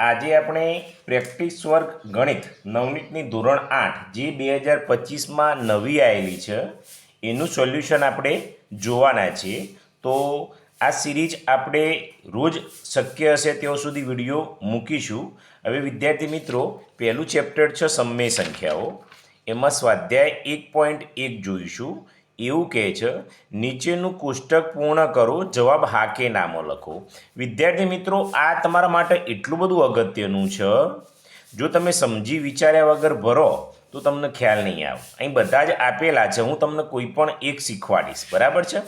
આજે આપણે પ્રેક્ટિસ વર્ગ ગણિત નવનીતની ધોરણ આઠ જે બે હજાર પચીસમાં નવી આવેલી છે, એનું સોલ્યુશન આપણે જોવાના છીએ તો આ સિરીઝ આપણે રોજ શક્ય હશે ત્યાં સુધી વીડિયો મૂકીશું. હવે વિદ્યાર્થી મિત્રો, પહેલું ચેપ્ટર છે સમય સંખ્યાઓ. એમાં સ્વાધ્યાય એક પોઈન્ટ એક જોઈશું. એવું કહે છે, નીચેનું કોષ્ટક પૂર્ણ કરો, જવાબ હા કે નામો લખો. વિદ્યાર્થી મિત્રો, આ તમારા માટે એટલું બધું અગત્યનું છે. જો તમે સમજી વિચાર્યા વગર ભરો, તો તમને ખ્યાલ નહીં આવે. અહીં બધા જ આપેલા છે, હું તમને કોઈ પણ એક શીખવાડીશ. બરાબર છે?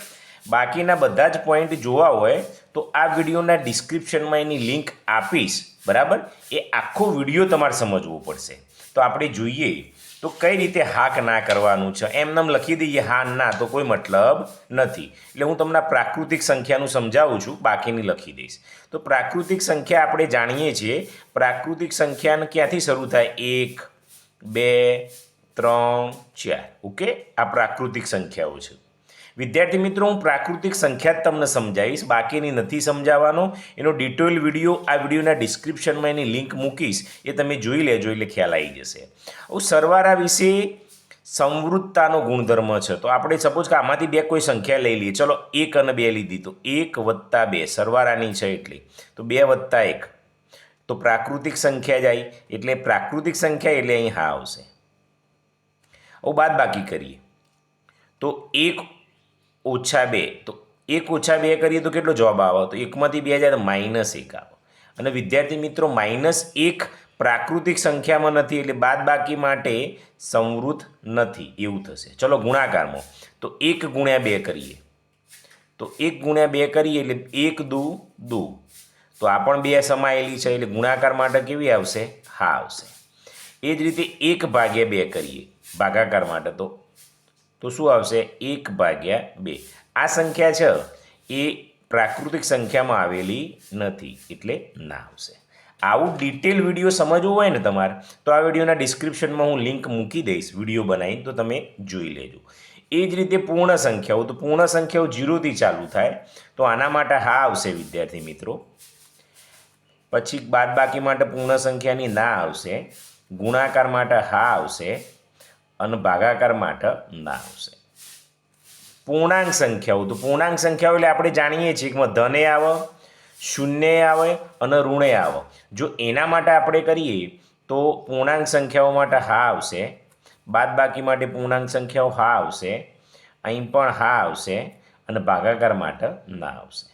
બાકીના બધા જ પોઈન્ટ જોવા હોય, તો આ વિડીયોના ડિસ્ક્રિપ્શનમાં એની લિંક આપીશ. બરાબર? એ આખો વીડિયો તમારે સમજવો પડશે. તો આપણે જોઈએ તો કઈ રીતે હાક ના કરવાનું છે? એમનેમ લખી દઈએ, હા, ના તો કોઈ મતલબ નથી. એટલે હું તમને પ્રાકૃતિક સંખ્યાનું સમજાવું છું, બાકીની લખી દઈશ. તો પ્રાકૃતિક સંખ્યા આપણે જાણીએ છીએ. પ્રાકૃતિક સંખ્યાને ક્યાંથી શરૂ થાય? એક, બે, ત્રણ, ચાર. ઓકે? આ પ્રાકૃતિક સંખ્યાઓ છે. વિદ્યાર્થી મિત્રો, હું પ્રાકૃતિક સંખ્યા તમને સમજાવીશ. બાકીની નથી સમજાવવાનો. એનો ડિટેલ વીડિયો આ વિડીયોના ડિસ્ક્રિપ્શનમાં એની લિંક મૂકીશ. એ તમે જોઈ લેજો, એટલે ખ્યાલ આવી જશે. હવે સરવારા વિશે સંવૃત્તાનો ગુણધર્મ છે. તો આપણે સપોઝ કે આમાંથી બે કોઈ સંખ્યા લઈ લઈએ. ચલો, એક અને બે લીધી. તો એક વત્તા બે. સરવારાની છે એટલી. તો બે વત્તા એક. તો પ્રાકૃતિક સંખ્યા જાય એટલે પ્રાકૃતિક સંખ્યા એટલે અહીં હા આવશે. હવે બાદ બાકી કરીએ. તો એક ઓછા બે. તો એક ઓછા બે કરીએ તો કેટલો જવાબ આવે? તો એકમાંથી બે જાય તો માઇનસ એક આવે. અને વિદ્યાર્થી મિત્રો, માઇનસ એક પ્રાકૃતિક સંખ્યામાં નથી, એટલે બાદ બાકી માટે સંવૃત નથી. એવું થશે. ચલો ગુણાકારમાં. તો એક ગુણ્યા બે કરીએ. તો એક ગુણ્યા બે કરીએ એટલે એક દુ દુ. તો આ પણ બે સમાયેલી છે, એટલે ગુણાકાર માટે કેવી આવશે? હા આવશે. એ જ રીતે એક ભાગ્યા બે કરીએ, ભાગાકાર માટે. તો તો શું આવશે? એક ભાગ્યા બે. આ સંખ્યા છે. એ પ્રાકૃતિક સંખ્યામાં આવેલી નથી, એટલે ના આવશે. આવું ડિટેલ વીડિયો સમજવું હોય ને તમારે, તો આ વિડીયોના ડિસ્ક્રિપ્શનમાં હું લિંક મૂકી દઈશ વીડિયો બનાવીને, તો તમે જોઈ લેજો. એ જ રીતે પૂર્ણ સંખ્યાઓ, તો પૂર્ણ સંખ્યાઓ જીરોથી ચાલુ થાય, તો આના માટે હા આવશે વિદ્યાર્થી મિત્રો. પછી બાદબાકી માટે પૂર્ણ સંખ્યાની ના આવશે, ગુણાકાર માટે હા આવશે અને ભાગાકાર માટે ના આવશે. પૂર્ણાંક સંખ્યાઓ તો પૂર્ણાંક સંખ્યાઓ એટલે આપણે જાણીએ છીએ કે ધને આવે, શૂન્ય આવે અને ઋણે આવે. જો એના માટે આપણે કરીએ તો પૂર્ણાંક સંખ્યાઓ માટે હા આવશે. બાદબાકી માટે પૂર્ણાંક સંખ્યાઓ હા આવશે. અહીં પણ હા આવશે અને ભાગાકાર માટે ના આવશે.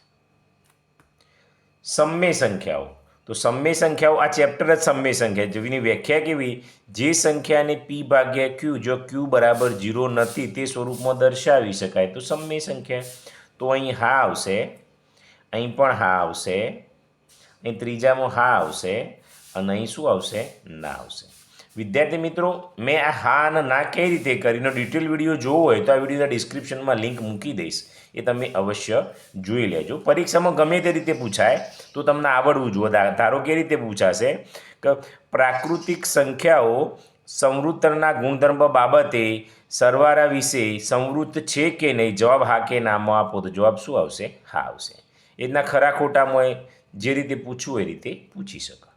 સમય સંખ્યાઓ. તો સમય સંખ્યાઓ, આ ચેપ્ટર જ સમય સંખ્યા જેની વ્યાખ્યા કેવી? જે સંખ્યાને પી ભાગ્યા ક્યુ જો ક્યુ બરાબર જીરો નથી, તે સ્વરૂપમાં દર્શાવી શકાય. તો સમય સંખ્યા. તો અહીં હા આવશે. અહીં પણ હા આવશે. અહીં ત્રીજામાં હા આવશે. અને અહીં શું આવશે? ના આવશે. વિદ્યાર્થી મિત્રો, મેં આ હા અને ના કઈ રીતે કરીને ડિટેલ વીડિયો જોવો હોય તો આ વિડીયોના ડિસ્ક્રિપ્શનમાં લિંક મૂકી દઈશ. એ તમે અવશ્ય જોઈ લેજો. પરીક્ષામાં ગમે તે રીતે પૂછાય તો તમને આવડવું જોઈએ ધારો કે રીતે પૂછાશે કે પ્રાકૃતિક સંખ્યાઓ સંવૃત્તના ગુણધર્મ બાબતે સરવાળા વિશે સંવૃત્ત છે કે નહીં? જવાબ હા કે નામાં આપો તો જવાબ શું આવશે? હા આવશે. એ રીતના ખરા ખોટામાં જે રીતે પૂછવું એ રીતે પૂછી શકો.